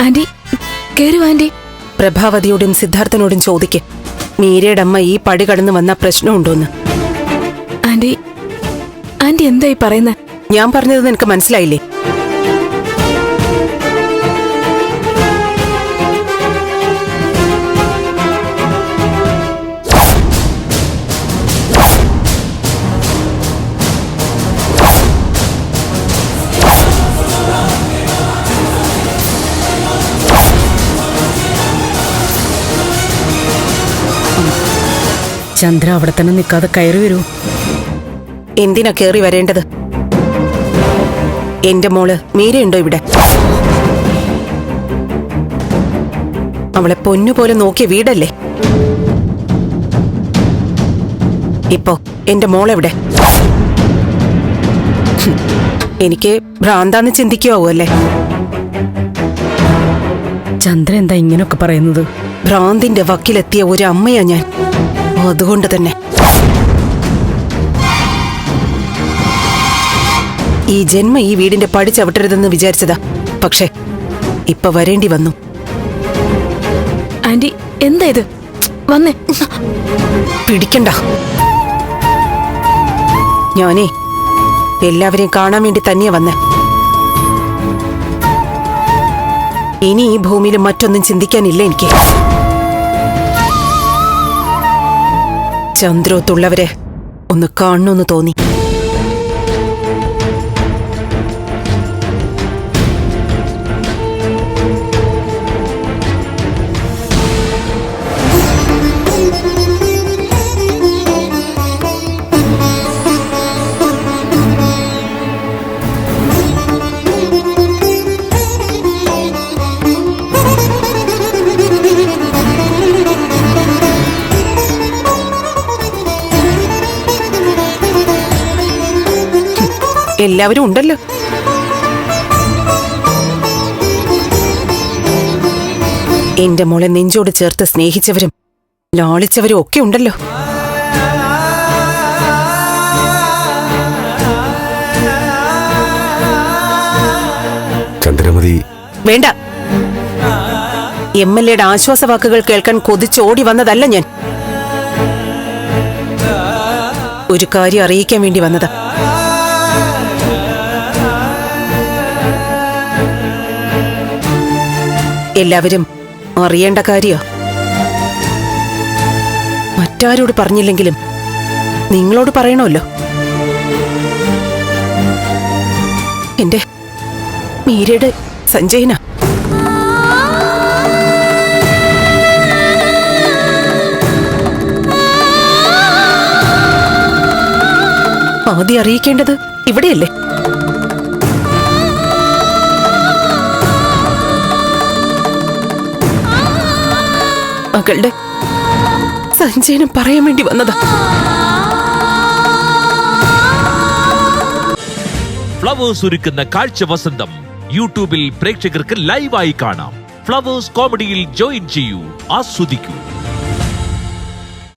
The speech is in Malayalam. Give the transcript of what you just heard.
Anti കേറുവാ anti. പ്രഭാവതിയോടും സിദ്ധാർത്ഥനോടും ചോദിക്ക്. മീരയുടെ അമ്മ ഈ പടി കടന്നു വന്ന പ്രശ്നമുണ്ടോന്ന്. ആന്റി ആന്റി എന്തായി പറയുന്നത് ഞാൻ പറഞ്ഞത് നിനക്ക് മനസ്സിലായില്ലേ? ചന്ദ്ര അവിടെ തന്നെ നിൽക്കാതെ കയറി വരൂ. എന്തിനാ കയറി വരേണ്ടത്? എന്റെ മോൾ മീരയുണ്ടോ ഇവിടെ? അവളെ പൊന്നുപോലെ നോക്കിയ വീടല്ലേ? ഇപ്പോ എന്റെ മോളെവിടെ? എനിക്ക് ഭ്രാന്താന്ന് ചിന്തിക്കുവോ ചന്ദ്ര എന്താ ഇങ്ങനൊക്കെ പറയുന്നത്? ഭ്രാന്തിന്റെ വക്കിലെത്തിയ ഒരു അമ്മയാ ഞാൻ. അതുകൊണ്ട് തന്നെ. ഈ ജന്മ ഈ വീടിന്റെ പടി ചവിട്ടരുതെന്ന് വിചാരിച്ചതാ. പക്ഷേ ഇപ്പൊ വരേണ്ടി വന്നു. ആന്റി എന്താ ഇത്? വന്നേ. പിടിക്കണ്ട. ഞാനേ എല്ലാവരെയും കാണാൻ വേണ്ടി തന്നെയാ വന്നേ. ഇനി ഈ ഭൂമിയിൽ മറ്റൊന്നും ചിന്തിക്കാനില്ല എനിക്ക്. ചന്ദ്രോത്തുള്ളവരെ ഒന്ന് കാണണമെന്ന് തോന്നി. എല്ലാവരും ഉണ്ടല്ലോ. എന്റെ മോളെ നെഞ്ചോട് ചേർത്ത് സ്നേഹിച്ചവരും ലാളിച്ചവരും ഒക്കെ ഉണ്ടല്ലോ. ചന്ദ്രമതി. വേണ്ട. എം എൽ എയുടെ ആശ്വാസ വാക്കുകൾ കേൾക്കാൻ കൊതിച്ചോടി വന്നതല്ല ഞാൻ. ഒരു കാര്യം അറിയിക്കാൻ വേണ്ടി വന്നതാ. എല്ലാവരും അറിയേണ്ട കാര്യ. മറ്റാരോട് പറഞ്ഞില്ലെങ്കിലും നിങ്ങളോട് പറയണമല്ലോ. എന്റെ മീരയുടെ സഞ്ജയന. ആദ്യം അറിയിക്കേണ്ടത് ഇവിടെയല്ലേ? മകളുടെ സഞ്ജയന് പറയാൻ വേണ്ടി വന്നതാ. ഫ്ലവേഴ്സ് ഒരുക്കുന്ന കാഴ്ച വസന്തം യൂട്യൂബിൽ പ്രേക്ഷകർക്ക് ലൈവായി കാണാം. ഫ്ലവേഴ്സ് കോമഡിയിൽ ജോയിൻ ചെയ്യൂ ആസ്വദിക്കൂ.